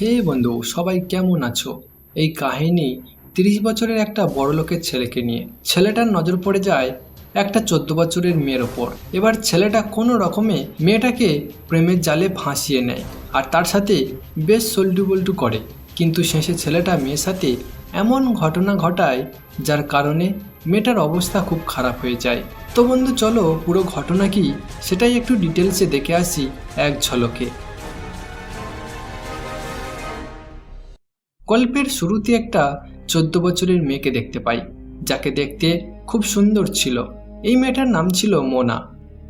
হে বন্ধু, সবাই কেমন আছো? এই কাহিনী তিরিশ বছরের একটা বড়লোকের ছেলেকে নিয়ে। ছেলেটার নজর পড়ে যায় একটা চোদ্দ বছরের মেয়ের ওপর। এবার ছেলেটা কোনো রকমে মেয়েটাকে প্রেমের জালে ভাসিয়ে নেয় আর তার সাথে বেশ সল্টু বল্টু করে। কিন্তু শেষে ছেলেটা মেয়ের সাথে এমন ঘটনা ঘটায় যার কারণে মেয়েটার অবস্থা খুব খারাপ হয়ে যায়। তো বন্ধু, চলো পুরো ঘটনা কি সেটাই একটু ডিটেলসে দেখে আসি এক ঝলকে। গল্পের শুরুতে একটা চোদ্দ বছরের মেয়েকে দেখতে পাই, যাকে দেখতে খুব সুন্দর ছিল। এই মেয়েটার নাম ছিল মোনা।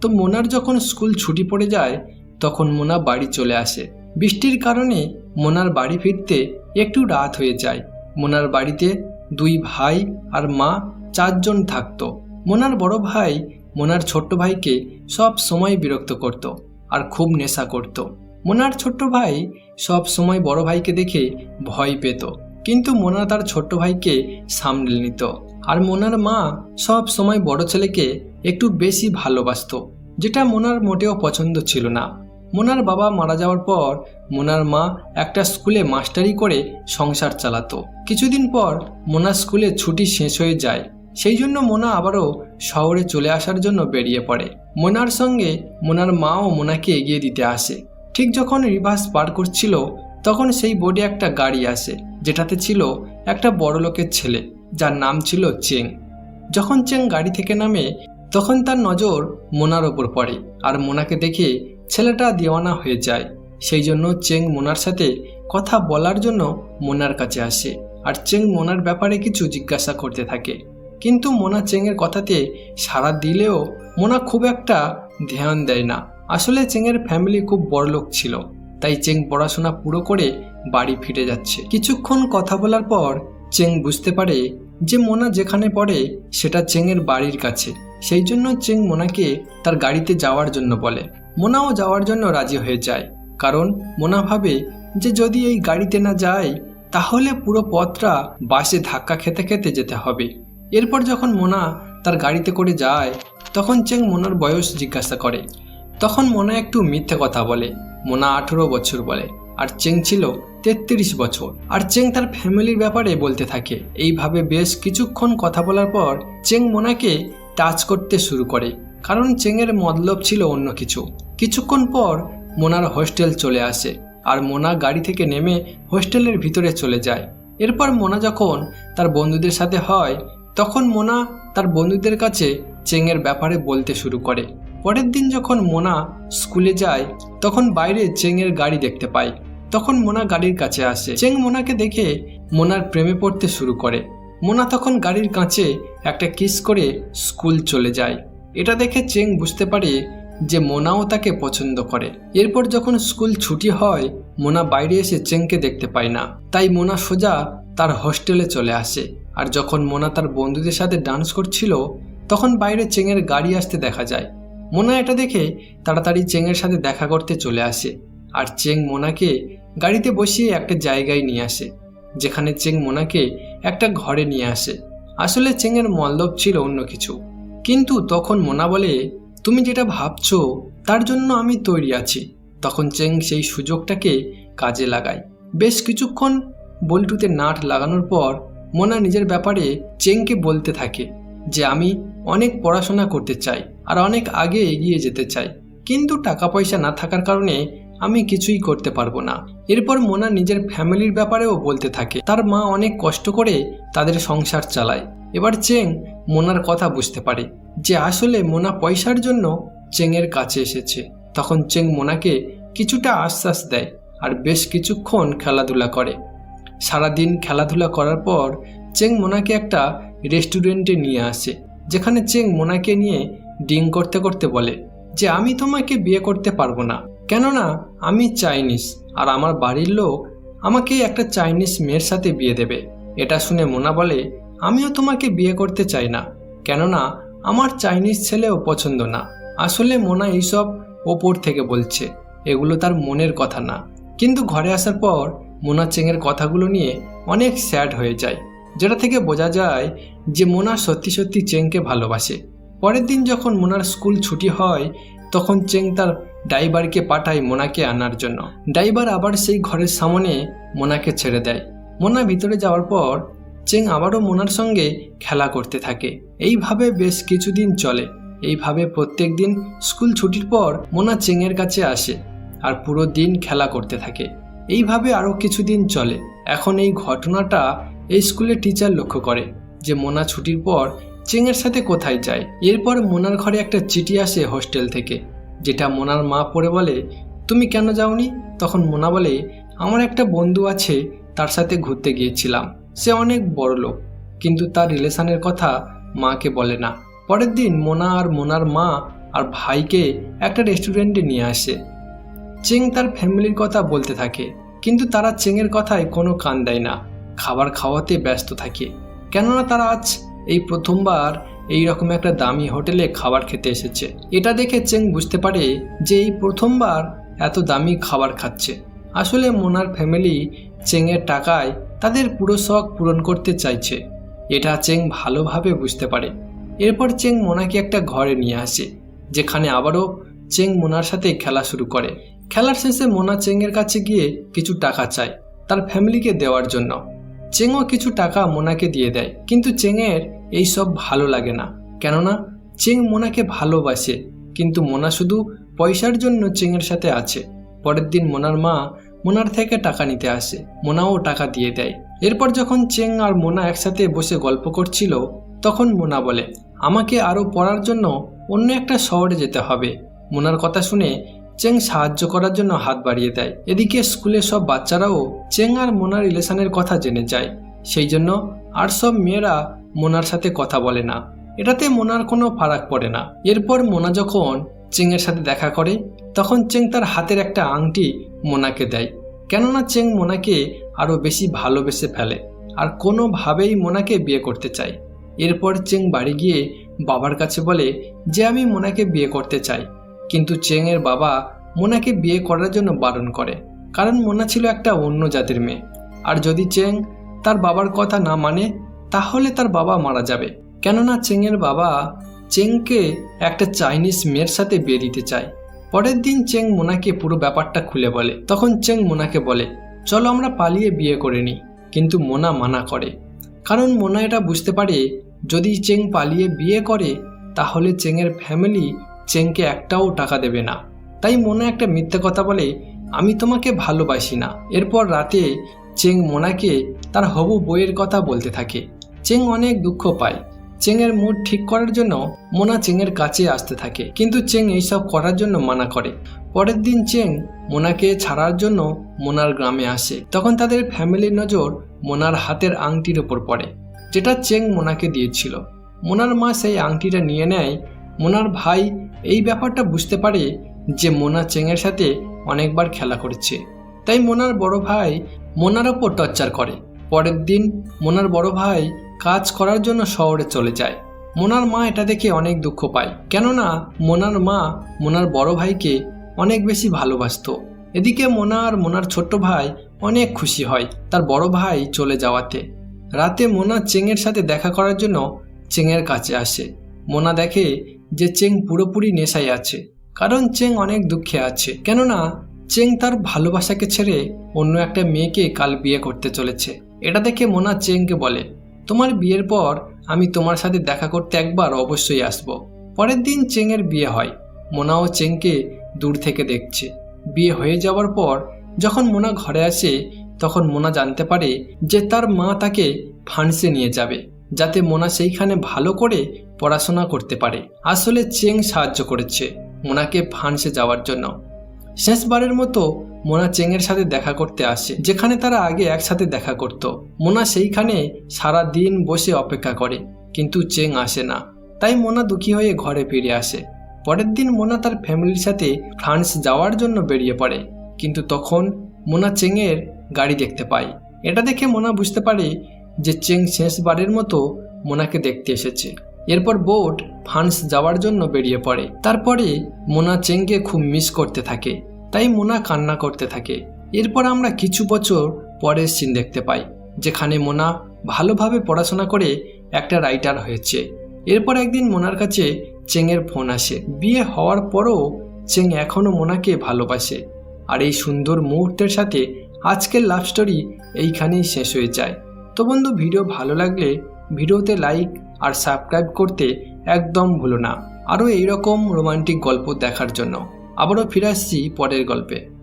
তো মোনার যখন স্কুল ছুটি পড়ে যায়, তখন মোনা বাড়ি চলে আসে। বৃষ্টির কারণে মোনার বাড়ি ফিরতে একটু রাত হয়ে যায়। মোনার বাড়িতে দুই ভাই আর মা চারজন থাকতো। মোনার বড় ভাই মোনার ছোট্ট ভাইকে সব সময় বিরক্ত করত আর খুব নেশা করত। মোনার ছোট্ট ভাই সব সময় বড় ভাইকে দেখে ভয় পেত। কিন্তু মোনা তার ছোট্ট ভাইকে সামলে নিত। আর মোনার মা সব সময় বড় ছেলেকে একটু বেশি ভালোবাসতো, যেটা মোনার মোটেও পছন্দ ছিল না। মোনার বাবা মারা যাওয়ার পর মোনার মা একটা স্কুলে মাস্টারি করে সংসার চালাতো। কিছুদিন পর মোনা স্কুলে ছুটি শেষ হয়ে যায়। সেই জন্য মোনা আবারও শহরে চলে আসার জন্য বেরিয়ে পড়ে। মোনার সঙ্গে মোনার মাও মোনাকে এগিয়ে দিতে আসে। ঠিক যখন রিভার্স পার করছিল, তখন সেই বোর্ডে একটা গাড়ি আসে, যেটাতে ছিল একটা বড় লোকের ছেলে, যার নাম ছিল চেং। যখন চেং গাড়ি থেকে নামে, তখন তার নজর মোনার ওপর পড়ে আর মোনাকে দেখে ছেলেটা দেওয়ানা হয়ে যায়। সেই জন্য চেং মোনার সাথে কথা বলার জন্য মোনার কাছে আসে আর চেং মোনার ব্যাপারে কিছু জিজ্ঞাসা করতে থাকে। কিন্তু মোনা চেংয়ের কথাতে সাড়া দিলেও মোনা খুব একটা ধ্যান দেয় না। আসলে চেংয়ের ফ্যামিলি খুব বড়লোক ছিল, তাই চেং পড়াশোনা পুরো করে বাড়ি ফিরে যাচ্ছে। কিছুক্ষণ কথা বলার পর চেং বুঝতে পারে যে মোনা যেখানে পড়ে সেটা চেংয়ের বাড়ির কাছে। সেই জন্য চেং মোনাকে তার গাড়িতে যাওয়ার জন্য বলে। মোনাও যাওয়ার জন্য রাজি হয়ে যায়, কারণ মোনা ভাবে যে যদি এই গাড়িতে না যায়, তাহলে পুরো পথটা বাসে ধাক্কা খেতে খেতে যেতে হবে। এরপর যখন মোনা তার গাড়িতে করে যায়, তখন চেং মোনার বয়স জিজ্ঞাসা করে। তখন মোনা একটু মিথ্যে কথা বলে। মোনা আঠেরো বছর বলে, আর চেং ছিল তেত্রিশ বছর। আর চেং তার ফ্যামিলির ব্যাপারে বলতে থাকে। এইভাবে বেশ কিছুক্ষণ কথা বলার পর চেং মোনাকে টাচ করতে শুরু করে, কারণ চেংয়ের মতলব ছিল অন্য কিছু। কিছুক্ষণ পর মোনার হোস্টেল চলে আসে, আর মোনা গাড়ি থেকে নেমে হোস্টেলের ভিতরে চলে যায়। এরপর মোনা যখন তার বন্ধুদের সাথে হয়, তখন মোনা তার বন্ধুদের কাছে চেংয়ের ব্যাপারে বলতে শুরু করে। পরের দিন যখন মোনা স্কুলে যায়, তখন বাইরে চেংয়ের গাড়ি দেখতে পায় তখন মোনা গাড়ির কাছে আসে। চেং মোনাকে দেখে মোনার প্রেমে পড়তে শুরু করে। মোনা তখন গাড়ির কাছে একটা কিস করে স্কুল চলে যায়। এটা দেখে চেং বুঝতে পারে যে মোনাও তাকে পছন্দ করে। এরপর যখন স্কুল ছুটি হয়, মোনা বাইরে এসে চেংকে দেখতে পায় না। তাই মোনা সোজা তার হোস্টেলে চলে আসে। আর যখন মোনা তার বন্ধুদের সাথে ডান্স করছিল, তখন বাইরে চেংয়ের গাড়ি আসতে দেখা যায়। মোনা এটা দেখে তাড়াতাড়ি চেংয়ের সাথে দেখা করতে চলে আসে আর চেং মোনাকে গাড়িতে বসিয়ে একটা জায়গায় নিয়ে আসে, যেখানে চেং মোনাকে একটা ঘরে নিয়ে আসে। আসলে চেংয়ের মল্লব ছিল অন্য কিছু। কিন্তু তখন মোনা বলে, তুমি যেটা ভাবছ, তার জন্য আমি তৈরি আছি। তখন চেং সেই সুযোগটাকে কাজে লাগায়। বেশ কিছুক্ষণ বল্টুতে নাট লাগানোর পর মোনা নিজের ব্যাপারে চেংকে বলতে থাকে যে, আমি অনেক পড়াশোনা করতে চাই। আর অনেক আগে এগিয়ে যেতে চাই। কিন্তু টাকা পয়সা না থাকার কারণে আমি কিছুই করতে পারব না। এরপর মোনা নিজের ফ্যামিলির ব্যাপারেও বলতে থাকে। তার মা অনেক কষ্ট করে তাদের সংসার চালায়। এবার চেং মোনার কথা বুঝতে পারে যে আসলে মোনা পয়সার জন্য চেংয়ের কাছে এসেছে। তখন চেং মোনাকে কিছুটা আশ্বাস দেয় আর বেশ কিছুক্ষণ খেলাধুলা করে। সারাদিন খেলাধুলা করার পর চেং মোনাকে একটা রেস্টুরেন্টে নিয়ে আসে। যেখানে চেং মোনাকে নিয়ে ডিং করতে করতে বলে যে আমি তোমাকে বিয়ে করতে পারব না। কেননা আমি চাইনিজ আর আমার বাড়ির লোক আমাকে একটা চাইনিজ মেয়ের সাথে বিয়ে দেবে। এটা শুনে মোনা বলে, আমিও তোমাকে বিয়ে করতে চাই না। কেননা আমার চাইনিজ ছেলেও পছন্দ না। আসলে মোনা এইসব ওপর থেকে বলছে, এগুলো তার মনের কথা না। কিন্তু ঘরে আসার পর মোনা চেংয়ের কথাগুলো নিয়ে অনেক স্যাড হয়ে যায়, যেটা থেকে বোঝা যায় যে মোনা সত্যি সত্যি চেংকে ভালোবাসে। পরের দিন যখন মোনার স্কুল ছুটি হয়, তখন চেং তার ড্রাইভারকে পাঠায় মোনাকে আনার জন্য। ড্রাইভার আবার সেই ঘরের সামনে মোনাকে ছেড়ে দেয়। মোনা ভিতরে যাওয়ার পর, চেং আবারও মোনার সঙ্গে খেলা করতে থাকে। এইভাবে বেশ কিছুদিন চলে। এইভাবে প্রত্যেক দিন স্কুল ছুটির পর মোনা চেংয়ের কাছে আসে আর পুরো দিন খেলা করতে থাকে। এইভাবে আরও কিছুদিন চলে। এখন এই ঘটনাটা এই স্কুলের টিচার লক্ষ্য করে যে মোনা ছুটির পর চেংয়ের সাথে কোথায় যায়? এরপর মোনার ঘরে একটা চিঠি আসে হোস্টেল থেকে, যেটা মোনার মা পড়ে বলে, তুমি কেন যাওনি? তখন মোনা বলে, আমার একটা বন্ধু আছে, তার সাথে ঘুরতে গিয়েছিলাম। সে অনেক বড় লোক, কিন্তু তার রিলেশনের কথা মাকে বলে না। পরের দিন মোনা আর মোনার মা আর ভাইকে একটা রেস্টুরেন্টে নিয়ে আসে। চেং তার ফ্যামিলির কথা বলতে থাকে, কিন্তু তারা চেংয়ের কথায় কোনো কান দেয় না। খাবার খাওয়াতে ব্যস্ত থাকে। কেননা তারা আজ এই প্রথমবার এই রকম একটা দামি হোটেলে খাবার খেতে এসেছে। এটা দেখে চেং বুঝতে পারে যে এই প্রথমবার এত দামি খাবার খাচ্ছে। আসলে মোনার ফ্যামিলি চেংয়ের টাকায় তাদের পুরো শখ পূরণ করতে চাইছে। এটা চেং ভালোভাবে বুঝতে পারে। এরপর চেং মোনাকে একটা ঘরে নিয়ে আসে, যেখানে আবারও চেং মোনার সাথে খেলা শুরু করে। খেলার শেষে মোনা চেংয়ের কাছে গিয়ে কিছু টাকা চায় তার ফ্যামিলিকে দেওয়ার জন্য। চেংও কিছু টাকা মোনাকে দিয়ে দেয়, কিন্তু চেংয়ের এই সব ভালো লাগে না। কেননা, চেং মোনাকে ভালোবাসে, কিন্তু মোনা শুধু পয়সার জন্য চেংয়ের সাথে আছে। পরের দিন মোনার মা মোনার থেকে টাকা নিতে আসে। মোনাও টাকা দিয়ে দেয়। এরপর যখন চেং আর মোনা একসাথে বসে গল্প করছিল, তখন মোনা বলে, আমাকে আরও পড়ার জন্য অন্য একটা শহরে যেতে হবে। মোনার কথা শুনে চেং সাহায্য করার জন্য হাত বাড়িয়ে দেয়। এদিকে স্কুলের সব বাচ্চারাও চেং আর মোনার রিলেশনের কথা জেনে যায়। সেই জন্য আর সব মেয়েরা মোনার সাথে কথা বলে না। এটাতে মোনার কোনো ফারাক পড়ে না। এরপর মোনা যখন চেংয়ের সাথে দেখা করে, তখন চেং তার হাতের একটা আংটি মোনাকে দেয়। কেননা চেং মোনাকে আরও বেশি ভালোবেসে ফেলে আর কোনোভাবেই মোনাকে বিয়ে করতে চায়। এরপর চেং বাড়ি গিয়ে বাবার কাছে বলে যে, আমি মোনাকে বিয়ে করতে চাই। কিন্তু চেংয়ের বাবা মোনাকে বিয়ে করার জন্য বারণ করে, কারণ মোনা ছিল একটা অন্য জাতির মেয়ে। আর যদি চেং তার বাবার কথা না মানে তাহলে তার বাবা মারা যাবে। কেননা চেংয়ের বাবা চেংকে একটা চাইনিজ মেয়ের সাথে বিয়ে দিতে চায়। পরের দিন চেং মোনাকে পুরো ব্যাপারটা খুলে বলে। তখন চেং মোনাকে বলে, চলো আমরা পালিয়ে বিয়ে করে নিই। কিন্তু মোনা মানা করে। কারণ মোনা এটা বুঝতে পারে, যদি চেং পালিয়ে বিয়ে করে, তাহলে চেংয়ের ফ্যামিলি চেংকে একটাও টাকা দেবে না। তাই মোনা একটা মিথ্যে কথা বলে, আমি তোমাকে ভালোবাসি না। এরপর রাতে চেং মোনাকে তার হবু বইয়ের কথা বলতে থাকে। চেং অনেক দুঃখ পায়। চেংয়ের মুড ঠিক করার জন্য মোনা চেংয়ের কাছে আসতে থাকে, কিন্তু চেং এইসব করার জন্য মানা করে। পরের দিন চেং মোনাকে ছাড়ার জন্য মোনার গ্রামে আসে। তখন তাদের ফ্যামিলির নজর মোনার হাতের আংটির ওপর পড়ে, যেটা চেং মোনাকে দিয়েছিল। মোনার মা সেই আংটিটা নিয়ে নেয়। মোনার ভাই এই ব্যাপারটা বুঝতে পারে যে মোনা চেংয়ের সাথে অনেকবার খেলা করেছে। তাই মোনার বড় ভাই মোনার ওপর টর্চার করে। পরের দিন মোনার বড় ভাই কাজ করার জন্য শহরে চলে যায়। মোনার মা এটা দেখে অনেক দুঃখ পায়। কেননা মোনার মা মোনার বড় ভাইকে অনেক বেশি ভালোবাসতো। এদিকে মোনা আর মোনার ছোট্ট ভাই অনেক খুশি হয় তার বড় ভাই চলে যাওয়াতে। রাতে মোনা চেংয়ের সাথে দেখা করার জন্য চেংয়ের কাছে আসে। মোনা দেখে যে চেং পুরোপুরি নেশায় আছে, কারণ চেং অনেক দুঃখে আছে। কেননা চেং তার ভালোবাসাকে ছেড়ে অন্য একটা মেয়েকে কাল বিয়ে করতে চলেছে। এটা দেখে মোনা চেংকে বলে, তোমার বিয়ের পর আমি তোমার সাথে দেখা করতে একবার অবশ্যই আসব। পরের দিন চেংয়ের বিয়ে হয়। মোনা ও চেংকে দূর থেকে দেখছে। বিয়ে হয়ে যাওয়ার পর যখন মোনা ঘরে আসে, তখন মোনা জানতে পারে যে তার মা তাকে ফ্রান্সে নিয়ে যাবে, যাতে মোনা সেইখানে ভালো করে পড়াশোনা করতে পারে। আসলে চেং সাহায্য করেছে মোনাকে ফ্রান্সে যাওয়ার জন্য। শেষবারের মতো মোনা চেংয়ের সাথে দেখা করতে আসে, যেখানে তারা আগে একসাথে দেখা করত। মোনা সেইখানে সারা দিন বসে অপেক্ষা করে, কিন্তু চেং আসে না। তাই মোনা দুঃখী হয়ে ঘরে ফিরে আসে। পরের দিন মোনা তার ফ্যামিলির সাথে ফ্রান্স যাওয়ার জন্য বেরিয়ে পড়ে, কিন্তু তখন মোনা চেংয়ের গাড়ি দেখতে পায়। এটা দেখে মোনা বুঝতে পারে যে চেং শেষবারের মতো মোনাকে দেখতে এসেছে। এরপর বোট ফ্রান্স যাওয়ার জন্য বেরিয়ে পড়ে। তারপরে মোনা চেংকে খুব মিস করতে থাকে। তাই মোনা কান্না করতে থাকে। এরপর আমরা কিছু বছর পরের সিন দেখতে পাই, যেখানে মোনা ভালোভাবে পড়াশোনা করে একটা রাইটার হয়েছে। এরপর একদিন মোনার কাছে চেংয়ের ফোন আসে। বিয়ে হওয়ার পরও চেং এখনও মোনাকে ভালোবাসে। আর এই সুন্দর মুহূর্তের সাথে আজকের লাভ স্টোরি এইখানেই শেষ হয়ে যায়। তো বন্ধু, ভিডিও ভালো লাগলে ভিডিওতে লাইক আর সাবস্ক্রাইব করতে একদম ভুলো না। আরও এইরকম রোমান্টিক গল্প দেখার জন্য। আবারও ফিরে আসছি পরের গল্পে।